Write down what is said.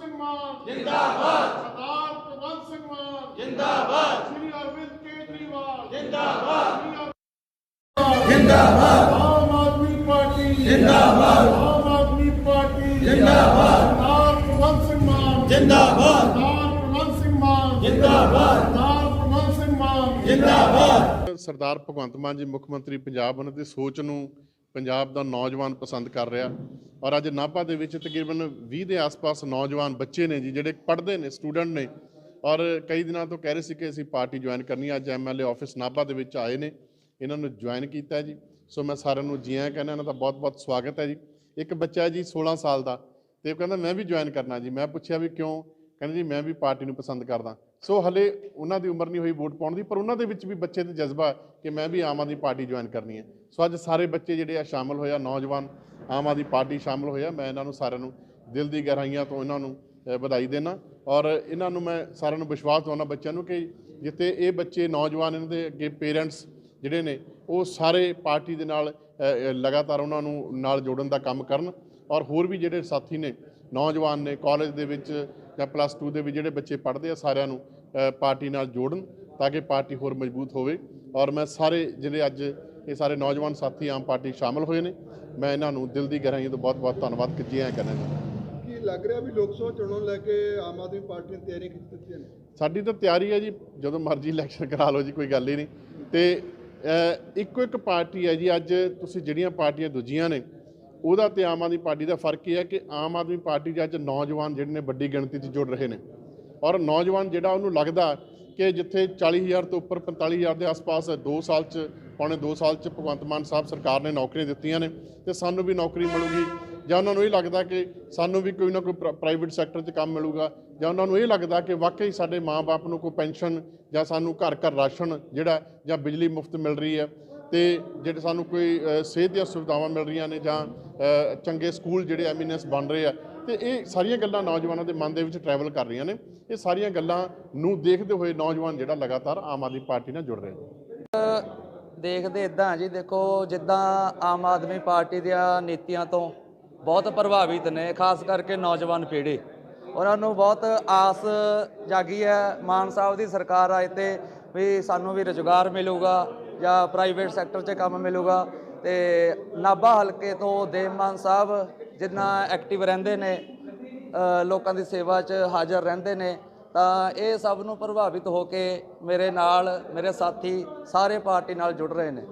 ਸਿੰਘ ਮਾਨ। ਜਿੰਦਾਬਾਦ। ਸਰਦਾਰ ਭਗਵੰਤ ਸਿੰਘ ਮਾਨ। ਜਿੰਦਾਬਾਦ। ਸ਼੍ਰੀ ਅਰਵਿੰਦ ਕੇਜਰੀਵਾਲ। ਜਿੰਦਾਬਾਦ। ਜਿੰਦਾਬਾਦ। ਆਮ ਆਦਮੀ ਪਾਰਟੀ। ਜਿੰਦਾਬਾਦ। ਆਮ ਆਦਮੀ ਪਾਰਟੀ। ਜਿੰਦਾਬਾਦ। ਸਰਦਾਰ ਭਗਵੰਤ ਸਿੰਘ ਮਾਨ। ਜਿੰਦਾਬਾਦ। ਸਰਦਾਰ ਭਗਵੰਤ ਸਿੰਘ ਮਾਨ। ਜਿੰਦਾਬਾਦ। ਸਰਦਾਰ ਭਗਵੰਤ ਸਿੰਘ ਮਾਨ। ਜਿੰਦਾਬਾਦ। ਸਰਦਾਰ ਭਗਵੰਤ ਮਾਨ ਜੀ ਮੁੱਖ ਮੰਤਰੀ ਪੰਜਾਬ ਉਹਨਾਂ ਦੀ ਸੋਚ ਨੂੰ ਪੰਜਾਬ ਦਾ ਨੌਜਵਾਨ ਪਸੰਦ ਕਰ ਰਿਹਾ। ਔਰ ਅੱਜ ਨਾਭਾ ਦੇ ਵਿੱਚ ਤਕਰੀਬਨ 20 ਦੇ ਆਸ-ਪਾਸ ਨੌਜਵਾਨ ਬੱਚੇ ਨੇ ਜੀ, ਜਿਹੜੇ ਪੜ੍ਹਦੇ ਨੇ, ਸਟੂਡੈਂਟ ਨੇ। ਔਰ ਕਈ ਦਿਨਾਂ ਤੋਂ ਕਹਿ ਰਹੇ ਸੀ ਕਿ ਅਸੀਂ ਪਾਰਟੀ ਜੁਆਇਨ ਕਰਨੀ ਹੈ। ਅੱਜ ਐਮਐਲਏ ਆਫਿਸ ਨਾਭਾ ਦੇ ਵਿੱਚ ਆਏ ਨੇ। ਇਹਨਾਂ ਨੂੰ ਜੁਆਇਨ ਕੀਤਾ ਜੀ। ਸੋ ਮੈਂ ਸਾਰਿਆਂ ਨੂੰ ਜੀ ਆਇਆਂ ਕਹਿੰਦਾ, ਇਹਨਾਂ ਦਾ ਬਹੁਤ-ਬਹੁਤ ਸਵਾਗਤ ਹੈ ਜੀ। ਇੱਕ ਬੱਚਾ ਜੀ 16 ਸਾਲ ਦਾ। ਤੇ ਉਹ ਕਹਿੰਦਾ, ਮੈਂ ਵੀ ਜੁਆਇਨ ਕਰਨਾ ਜੀ। ਮੈਂ ਪੁੱਛਿਆ ਵੀ ਕਿਉਂ? ਕਹਿੰਦੇ ਜੀ, ਮੈਂ ਵੀ ਪਾਰਟੀ ਨੂੰ ਪਸੰਦ ਕਰਦਾ। ਸੋ ਹਲੇ ਉਹਨਾਂ ਦੀ ਉਮਰ ਨਹੀਂ ਹੋਈ ਵੋਟ ਪਾਉਣ ਦੀ, ਪਰ ਉਹਨਾਂ ਦੇ ਵਿੱਚ ਵੀ ਬੱਚੇ ਤੇ ਜਜ਼ਬਾ ਕਿ ਮੈਂ ਵੀ ਆਮ ਆਦਮੀ ਪਾਰਟੀ ਜੁਆਇਨ ਕਰਨੀ ਹੈ। ਸੋ ਅੱਜ ਸਾਰੇ ਬੱਚੇ ਜਿਹੜੇ ਆ ਸ਼ਾਮਲ ਹੋਇਆ ਨੌਜਵਾਨ ਆਮ ਆਦਮੀ ਪਾਰਟੀ ਸ਼ਾਮਲ ਹੋਇਆ ਮੈਂ ਇਹਨਾਂ ਨੂੰ ਸਾਰਿਆਂ ਨੂੰ ਦਿਲ ਦੀ ਗਹਿਰਾਈਆਂ ਤੋਂ ਇਹਨਾਂ ਨੂੰ ਵਧਾਈ ਦੇਣਾ ਔਰ ਇਹਨਾਂ ਨੂੰ ਮੈਂ ਸਾਰਿਆਂ ਨੂੰ ਵਿਸ਼ਵਾਸ ਦਿਵਾਉਣਾ ਬੱਚਿਆਂ ਨੂੰ ਕਿ ਜਿੱਥੇ ਇਹ ਬੱਚੇ ਨੌਜਵਾਨ ਇਹਨਾਂ ਦੇ ਅੱਗੇ ਪੇਰੈਂਟਸ ਜਿਹੜੇ ਨੇ, ਉਹ ਸਾਰੇ ਪਾਰਟੀ ਦੇ ਨਾਲ ਲਗਾਤਾਰ ਉਹਨਾਂ ਨੂੰ ਨਾਲ ਜੋੜਨ ਦਾ ਕੰਮ ਕਰਨ। ਔਰ ਹੋਰ ਵੀ ਜਿਹੜੇ ਸਾਥੀ ਨੇ ਨੌਜਵਾਨ ਨੇ ਕਾਲਜ ਦੇ ਵਿੱਚ ਜਾਂ ਪਲੱਸ 2 ਦੇ ਵਿੱਚ ਜਿਹੜੇ ਬੱਚੇ ਪੜ੍ਹਦੇ ਆ ਸਾਰਿਆਂ ਨੂੰ ਪਾਰਟੀ ਨਾਲ ਜੋੜਨ ਤਾਂ ਕਿ ਪਾਰਟੀ ਹੋਰ ਮਜ਼ਬੂਤ ਹੋਵੇ। ਔਰ ਮੈਂ ਸਾਰੇ ਜਿਹੜੇ ਅੱਜ ਇਹ ਸਾਰੇ ਨੌਜਵਾਨ ਸਾਥੀ ਆਮ ਪਾਰਟੀ ਸ਼ਾਮਲ ਹੋਏ ਨੇ ਮੈਂ ਇਹਨਾਂ ਨੂੰ ਦਿਲ ਦੀ ਗਹਿਰਾਈਆਂ ਤੋਂ ਬਹੁਤ-ਬਹੁਤ ਧੰਨਵਾਦ ਕਿ ਜੀ ਆਇਆਂ ਕਰਨਾ ਚਾਹੁੰਦਾ ਕੀ ਲੱਗ ਰਿਹਾ ਵੀ ਲੋਕ ਸਭਾ ਚੋਣਾਂ ਲੈ ਕੇ ਆਮ ਆਦਮੀ ਪਾਰਟੀ ਨੇ ਤਿਆਰੀ ਕੀਤੀ ਦਿੱਤੀਆਂ ਨੇ? ਸਾਡੀ ਤਾਂ ਤਿਆਰੀ ਹੈ ਜੀ ਜਦੋਂ ਮਰਜ਼ੀ ਇਲੈਕਸ਼ਨ ਕਰਾ ਲਓ ਜੀ ਕੋਈ ਗੱਲ ਹੀ ਨਹੀਂ। ਤੇ ਇੱਕੋ ਇੱਕ ਪਾਰਟੀ ਹੈ ਜੀ ਅੱਜ ਤੁਸੀਂ ਜਿਹੜੀਆਂ ਪਾਰਟੀਆਂ ਦੂਜੀਆਂ ਨੇ ਉਹਦਾ ਤੇ ਆਮ ਆਦਮੀ ਪਾਰਟੀ ਦਾ ਫ਼ਰਕ ਇਹ ਹੈ ਕਿ ਆਮ ਆਦਮੀ ਪਾਰਟੀ 'ਚ ਅੱਜ ਨੌਜਵਾਨ ਜਿਹੜੇ ਨੇ ਵੱਡੀ ਗਿਣਤੀ 'ਚ ਜੁੜ ਰਹੇ ਨੇ। ਔਰ ਨੌਜਵਾਨ ਜਿਹੜਾ ਉਹਨੂੰ ਲੱਗਦਾ ਕਿ ਜਿੱਥੇ 40000 ਤੋਂ ਉੱਪਰ 45000 ਦੇ ਆਸ-ਪਾਸ 2 ਸਾਲ 'ਚ, ਪੌਣੇ 2 ਸਾਲ 'ਚ ਭਗਵੰਤ ਮਾਨ ਸਾਹਿਬ ਸਰਕਾਰ ਨੇ ਨੌਕਰੀਆਂ ਦਿੱਤੀਆਂ ਨੇ ਤੇ ਸਾਨੂੰ ਵੀ ਨੌਕਰੀ ਮਿਲੂਗੀ ਜਾਂ ਉਹਨਾਂ ਨੂੰ ਇਹ ਲੱਗਦਾ ਕਿ ਸਾਨੂੰ ਵੀ ਕੋਈ ਨਾ ਕੋਈ ਪ੍ਰਾਈਵੇਟ ਸੈਕਟਰ 'ਚ ਕੰਮ ਮਿਲੂਗਾ ਜਾਂ ਉਹਨਾਂ ਨੂੰ ਇਹ ਲੱਗਦਾ ਕਿ ਵਾਕਈ ਸਾਡੇ ਮਾਪੇ ਨੂੰ ਕੋਈ ਪੈਨਸ਼ਨ ਜਾਂ ਸਾਨੂੰ ਘਰ ਘਰ ਰਾਸ਼ਨ ਜਿਹੜਾ ਜਾਂ ਬਿਜਲੀ ਮੁਫਤ ਮਿਲ ਰਹੀ ਹੈ ਤੇ ਜਿਹੜੇ ਸਾਨੂੰ ਕੋਈ ਸਿਹਤ ਦੀਆਂ ਸੁਵਿਧਾਵਾਂ ਮਿਲ ਰਹੀਆਂ ਨੇ ਜਾਂ ਚੰਗੇ ਸਕੂਲ ਜਿਹੜੇ ਐਮੀਨੈਂਸ ਬਣ ਰਹੇ ਆ, ਤੇ ਇਹ ਸਾਰੀਆਂ ਗੱਲਾਂ ਨੌਜਵਾਨਾਂ ਦੇ ਮਨ ਦੇ ਵਿੱਚ ਟਰੈਵਲ ਕਰ ਰਹੀਆਂ ਨੇ। ਇਹ ਸਾਰੀਆਂ ਗੱਲਾਂ ਨੂੰ ਦੇਖਦੇ ਹੋਏ ਨੌਜਵਾਨ ਜਿਹੜਾ ਲਗਾਤਾਰ ਆਮ ਆਦਮੀ ਪਾਰਟੀ ਨਾਲ ਜੁੜ ਰਹੇ ਨੇ। ਦੇਖਦੇ ਇਦਾਂ ਜੀ, ਦੇਖੋ ਜਿੱਦਾਂ ਆਮ ਆਦਮੀ ਪਾਰਟੀ ਦੀਆਂ ਨੀਤੀਆਂ ਤੋਂ ਬਹੁਤ ਪ੍ਰਭਾਵਿਤ ਨੇ, ਖਾਸ ਕਰਕੇ ਨੌਜਵਾਨ ਪੀੜ੍ਹੀ। ਉਹਨਾਂ ਨੂੰ ਬਹੁਤ ਆਸ ਜਾਗੀ ਹੈ ਮਾਨ ਸਾਹਿਬ ਦੀ ਸਰਕਾਰ ਆਏ ਤੇ ਵੀ ਸਾਨੂੰ ਵੀ ਰੁਜ਼ਗਾਰ ਮਿਲੂਗਾ। ਜਾਂ ਪ੍ਰਾਈਵੇਟ ਸੈਕਟਰ 'ਚ ਕੰਮ ਮਿਲੂਗਾ ਤੇ ਨਾਭਾ ਹਲਕੇ ਤੋਂ ਦੇਵਮਾਨ ਸਾਹਿਬ ਜਿੰਨਾ ਐਕਟਿਵ ਰਹਿੰਦੇ ਨੇ ਲੋਕਾਂ ਦੀ ਸੇਵਾ 'ਚ ਹਾਜ਼ਰ ਰਹਿੰਦੇ ਨੇ, ਤਾਂ ਇਹ ਸਭ ਨੂੰ ਪ੍ਰਭਾਵਿਤ ਹੋ ਕੇ ਮੇਰੇ ਨਾਲ, ਮੇਰੇ ਸਾਥੀ ਸਾਰੇ ਪਾਰਟੀ ਨਾਲ ਜੁੜ ਰਹੇ ਨੇ।